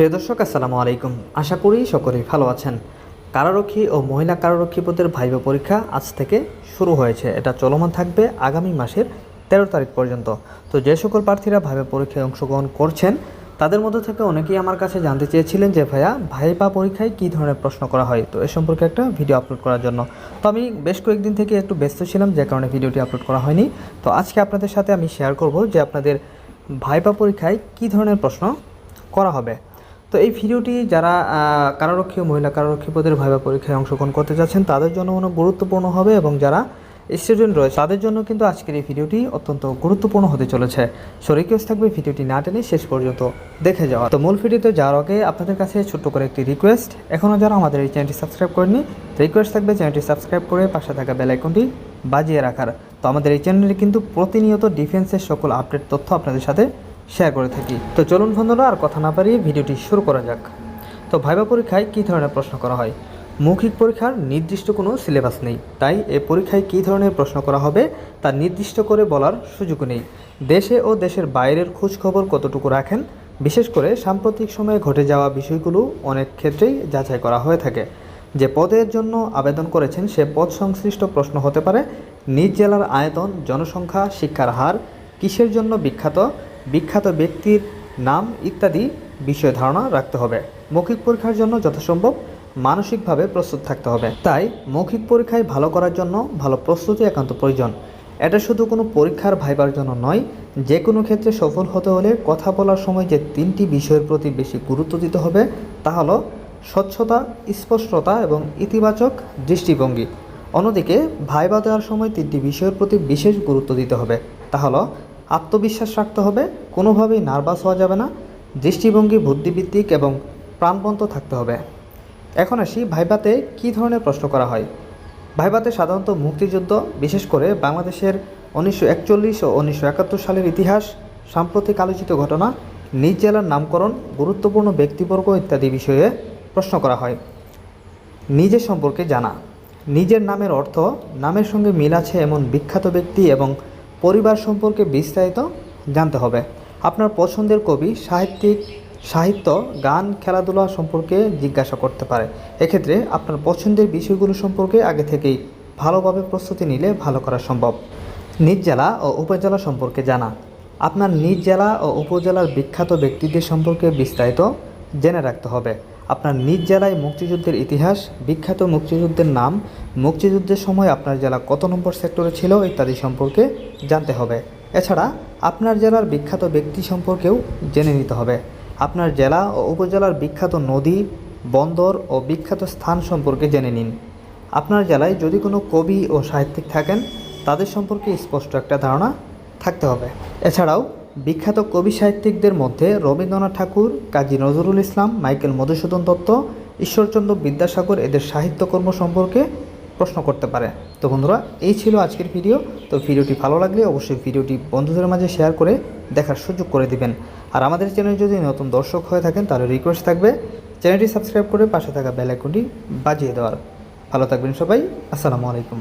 প্রিয় দর্শক, আসসালামু আলাইকুম। আশা করি সকলেই ভালো আছেন। কারারক্ষী ও মহিলা কারারক্ষী পদের ভাইবা পরীক্ষা আজ থেকে শুরু হয়েছে। এটা চলমান থাকবে আগামী মাসের তেরো তারিখ পর্যন্ত। তো যে সকল প্রার্থীরা ভাইবা পরীক্ষায় অংশগ্রহণ করছেন, তাদের মধ্যে থেকে অনেকেই আমার কাছে জানতে চেয়েছিলেন যে, ভাইয়া ভাইবা পরীক্ষায় কী ধরনের প্রশ্ন করা হয়? তো এ সম্পর্কে একটা ভিডিও আপলোড করার জন্য। তো আমি বেশ কয়েকদিন থেকে একটু ব্যস্ত ছিলাম, যে কারণে ভিডিওটি আপলোড করা হয়নি। তো আজকে আপনাদের সাথে আমি শেয়ার করব যে, আপনাদের ভাইবা পরীক্ষায় কী ধরনের প্রশ্ন করা হবে। তো এই ভিডিওটি যারা কারারক্ষী ও মহিলা কারারক্ষী পদের ভাইবা পরীক্ষায় অংশগ্রহণ করতে যাচ্ছেন, তাদের জন্য অনেক গুরুত্বপূর্ণ হবে এবং যারা স্টুডেন্ট রয়েছে, তাদের জন্য কিন্তু আজকের এই ভিডিওটি অত্যন্ত গুরুত্বপূর্ণ হতে চলেছে। সো রিকোয়েস্ট থাকবে ভিডিওটি না টেনে শেষ পর্যন্ত দেখে যাওয়া। তো মূল ভিডিওতে যাওয়ার আগে আপনাদের কাছে ছোট্ট করে একটি রিকোয়েস্ট এখনও যারা আমাদের এই চ্যানেলটি সাবস্ক্রাইব করেনি রিকোয়েস্ট থাকবে চ্যানেলটি সাবস্ক্রাইব করে পাশে থাকা বেল আইকনটি বাজিয়ে রাখার। তো আমাদের এই চ্যানেলে কিন্তু প্রতিনিয়ত ডিফেন্সের সকল আপডেট তথ্য আপনাদের সাথে শেয়ার করে থাকি। তো চলুন বন্ধুরা, আর কথা না পারিয়ে ভিডিওটি শুরু করা যাক। তো ভাইবা পরীক্ষায় কী ধরনের প্রশ্ন করা হয়? মৌখিক পরীক্ষার নির্দিষ্ট কোনো সিলেবাস নেই, তাই এই পরীক্ষায় কী ধরনের প্রশ্ন করা হবে, তা নির্দিষ্ট করে বলার সুযোগ নেই। দেশে ও দেশের বাইরের খোঁজ খবর কতটুকু রাখেন, বিশেষ করে সাম্প্রতিক সময়ে ঘটে যাওয়া বিষয়গুলো অনেক ক্ষেত্রেই যাচাই করা হয়ে থাকে। যে পদের জন্য আবেদন করেছেন, সে পদ সংশ্লিষ্ট প্রশ্ন হতে পারে, নিজ জেলার আয়তন, জনসংখ্যা, শিক্ষার হার, কিসের জন্য বিখ্যাত বিখ্যাত ব্যক্তির নাম ইত্যাদি বিষয়ে ধারণা রাখতে হবে। মৌখিক পরীক্ষার জন্য যথাসম্ভব মানসিকভাবে প্রস্তুত থাকতে হবে। তাই মৌখিক পরীক্ষায় ভালো করার জন্য ভালো প্রস্তুতি একান্ত প্রয়োজন। এটা শুধু কোনো পরীক্ষার ভাইবার জন্য নয় যে কোনো ক্ষেত্রে সফল হতে হলে কথা বলার সময় যে তিনটি বিষয়ের প্রতি বেশি গুরুত্ব দিতে হবে, তা হলো স্বচ্ছতা, স্পষ্টতা এবং ইতিবাচক দৃষ্টিভঙ্গি। অন্যদিকে ভাইবা দেওয়ার সময় তিনটি বিষয়ের প্রতি বিশেষ গুরুত্ব দিতে হবে। তা হলো আত্মবিশ্বাস রাখতে হবে, কোনোভাবেই নার্ভাস হওয়া যাবে না, দৃষ্টিভঙ্গি বুদ্ধিভিত্তিক এবং প্রাণবন্ত থাকতে হবে। এখন আসি ভাইবাতে কী ধরনের প্রশ্ন করা হয়? ভাইবাতে সাধারণত মুক্তিযুদ্ধ, বিশেষ করে বাংলাদেশের উনিশশো একচল্লিশ ও উনিশশো একাত্তর সালের ইতিহাস, সাম্প্রতিক আলোচিত ঘটনা, নিজ জেলার নামকরণ, গুরুত্বপূর্ণ ব্যক্তিবর্গ ইত্যাদি বিষয়ে প্রশ্ন করা হয়। নিজের সম্পর্কে জানা। নিজের নামের অর্থ, নামের সঙ্গে মিল আছে এমন বিখ্যাত ব্যক্তি এবং পরিবার সম্পর্কে বিস্তারিত জানতে হবে। আপনার পছন্দের কবি, সাহিত্যিক, সাহিত্য, গান, খেলাধুলা সম্পর্কে জিজ্ঞাসা করতে পারে। এক্ষেত্রে আপনার পছন্দের বিষয়গুলো সম্পর্কে আগে থেকেই ভালোভাবে প্রস্তুতি নিলে ভালো করা সম্ভব। নিজ জেলা ও উপজেলা সম্পর্কে জানা। আপনার নিজ জেলা ও উপজেলার বিখ্যাত ব্যক্তিদের সম্পর্কে বিস্তারিত জেনে রাখতে হবে। আপনার নিজ জেলায় মুক্তিযুদ্ধের ইতিহাস, বিখ্যাত মুক্তিযুদ্ধের নাম, মুক্তিযুদ্ধের সময় আপনার জেলা কত নম্বর সেক্টরে ছিল ইত্যাদি সম্পর্কে জানতে হবে। এছাড়া আপনার জেলার বিখ্যাত ব্যক্তি সম্পর্কেও জেনে নিতে হবে। আপনার জেলা ও উপজেলার বিখ্যাত নদী, বন্দর ও বিখ্যাত স্থান সম্পর্কে জেনে নিন। আপনার জেলায় যদি কোনো কবি ও সাহিত্যিক থাকেন, তাদের সম্পর্কে স্পষ্ট একটা ধারণা থাকতে হবে। এছাড়াও বিখ্যাত কবি সাহিত্যিকদের মধ্যে রবীন্দ্রনাথ ঠাকুর, কাজী নজরুল ইসলাম, মাইকেল মধুসূদন দত্ত, ঈশ্বরচন্দ্র বিদ্যাসাগর এদের সাহিত্যকর্ম সম্পর্কে প্রশ্ন করতে পারে। তো বন্ধুরা, এই ছিল আজকের ভিডিও। তো ভিডিওটি ভালো লাগলে অবশ্যই ভিডিওটি বন্ধুদের মাঝে শেয়ার করে দেখার সুযোগ করে দিবেন। আর আমাদের চ্যানেল যদি নতুন দর্শক হয়ে থাকেন, তাহলে রিকোয়েস্ট থাকবে চ্যানেলটি সাবস্ক্রাইব করে পাশে থাকা বেল আইকনটি বাজিয়ে দেওয়ার। ভালো থাকবেন সবাই। আসসালামু আলাইকুম।